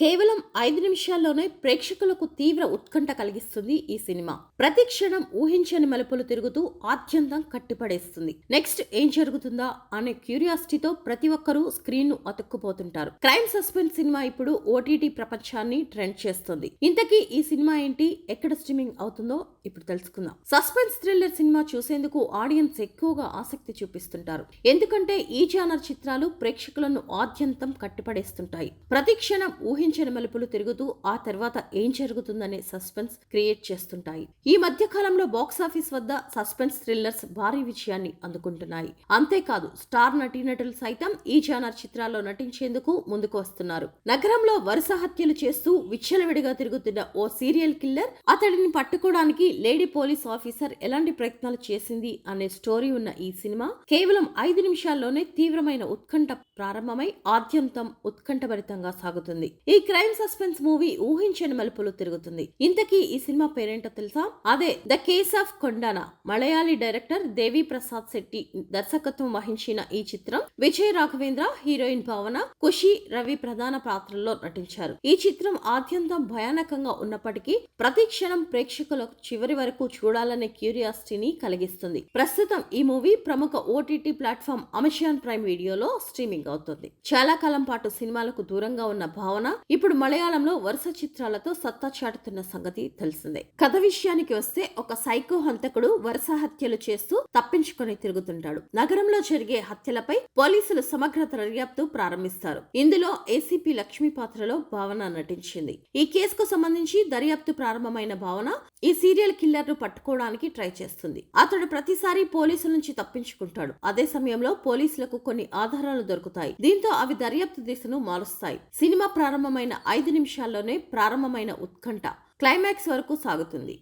కేవలం ఐదు నిమిషాల్లోనే ప్రేక్షకులకు తీవ్ర ఉత్కంఠ కలిగిస్తుంది ఈ సినిమా. ప్రతి క్షణం ఊహించని మలుపులు తిరుగుతూ ఆద్యంతం కట్టిపడేస్తుంది. నెక్స్ట్ ఏం జరుగుతుందా అనే క్యూరియాసిటీతో ప్రతి ఒక్కరూ స్క్రీన్ను అతుక్కుపోతుంటారు. క్రైమ్ సస్పెన్స్ సినిమా ఇప్పుడు ఓటీటీ ప్రపంచాన్ని ట్రెండ్ చేస్తుంది. ఇంతకీ ఈ సినిమా ఏంటి? ఎక్కడ స్ట్రీమింగ్ అవుతుందో ఇప్పుడు తెలుసుకుందాం. సస్పెన్స్ థ్రిల్లర్ సినిమా చూసేందుకు ఆడియన్స్ ఎక్కువగా ఆసక్తి చూపిస్తుంటారు. ఎందుకంటే ఈ జానర్ చిత్రాలు ప్రేక్షకులను ఆద్యంతం కట్టిపడేస్తుంటాయి. ప్రతి క్షణం ఊహించని మలుపులు తిరుగుతూ ఆ తర్వాత ఏం జరుగుతుందనే సస్పెన్స్ క్రియేట్ చేస్తుంటాయి. ఈ మధ్య కాలంలో బాక్సాఫీస్ వద్ద సస్పెన్స్ థ్రిల్లర్స్ భారీ విజయాన్ని అందుకుంటున్నాయి. అంతేకాదు స్టార్ నటీనటులు సైతం ఈ జానర్ చిత్రాల్లో నటించేందుకు ముందుకు వస్తున్నారు. నగరంలో వరుస హత్యలు చేస్తూ విచ్చలవిడిగా తిరుగుతున్న ఓ సీరియల్ కిల్లర్ అతడిని పట్టుకోవడానికి లేడీ పోలీస్ ఆఫీసర్ ఎలాంటి ప్రయత్నాలు చేసింది అనే స్టోరీ ఉన్న ఈ సినిమా కేవలం ఐదు నిమిషాల్లోనే తీవ్రమైన ఉత్కంఠ ప్రారంభమై ఆద్యంతం ఉత్కంఠభరితంగా సాగుతుంది. ఈ క్రైమ్ సస్పెన్స్ మూవీ ఊహించని మలుపులు తిరుగుతుంది. ఇంతకీ ఈ సినిమా పేరేంటో తెలుసా? అదే the case of Kondana. Malayali director Devi Prasad Shetty దర్శకత్వం వహించిన ఈ చిత్రం విజయ్ రాఘవేంద్ర హీరోయిన్ భావన ఖుషి రవి ప్రధాన పాత్రల్లో నటించారు. ఈ చిత్రం ఆద్యంతం భయానకంగా ఉన్నప్పటికీ ప్రతి క్షణం ప్రేక్షకులకు చివరి వరకు చూడాలనే క్యూరియాసిటీని కలిగిస్తుంది. ప్రస్తుతం ఈ మూవీ ప్రముఖ ఓటీటీ ప్లాట్ఫామ్ అమెజాన్ ప్రైమ్ వీడియోలో స్ట్రీమింగ్ అవుతుంది. చాలా కాలం పాటు సినిమాలకు దూరంగా ఉన్న భావన ఇప్పుడు మలయాళంలో వరుస చిత్రాలతో సత్తా చాటుతున్న సంగతి తెలిసిందే. కథ విషయానికి వస్తే ఒక సైకో హంతకుడు వరుస హత్యలు చేస్తూ తప్పించుకొని తిరుగుతుంటాడు. నగరంలో జరిగే హత్యలపై పోలీసులు సమగ్ర దర్యాప్తు ప్రారంభిస్తారు. ఇందులో ఏసీపీ లక్ష్మీ పాత్రలో భావన నటించింది. ఈ కేసుకు సంబంధించి దర్యాప్తు ప్రారంభమైన భావన ఈ సీరియల్ కిల్లర్ను పట్టుకోవడానికి ట్రై చేస్తుంది. అతడు ప్రతిసారి పోలీసుల నుంచి తప్పించుకుంటాడు. అదే సమయంలో పోలీసులకు కొన్ని ఆధారాలు దొరుకుతాయి. దీంతో అవి దర్యాప్తు దిశను మారుస్తాయి. సినిమా ప్రారంభమైన ఐదు నిమిషాల్లోనే ప్రారంభమైన ఉత్కంఠ క్లైమాక్స్ వరకు సాగుతుంది.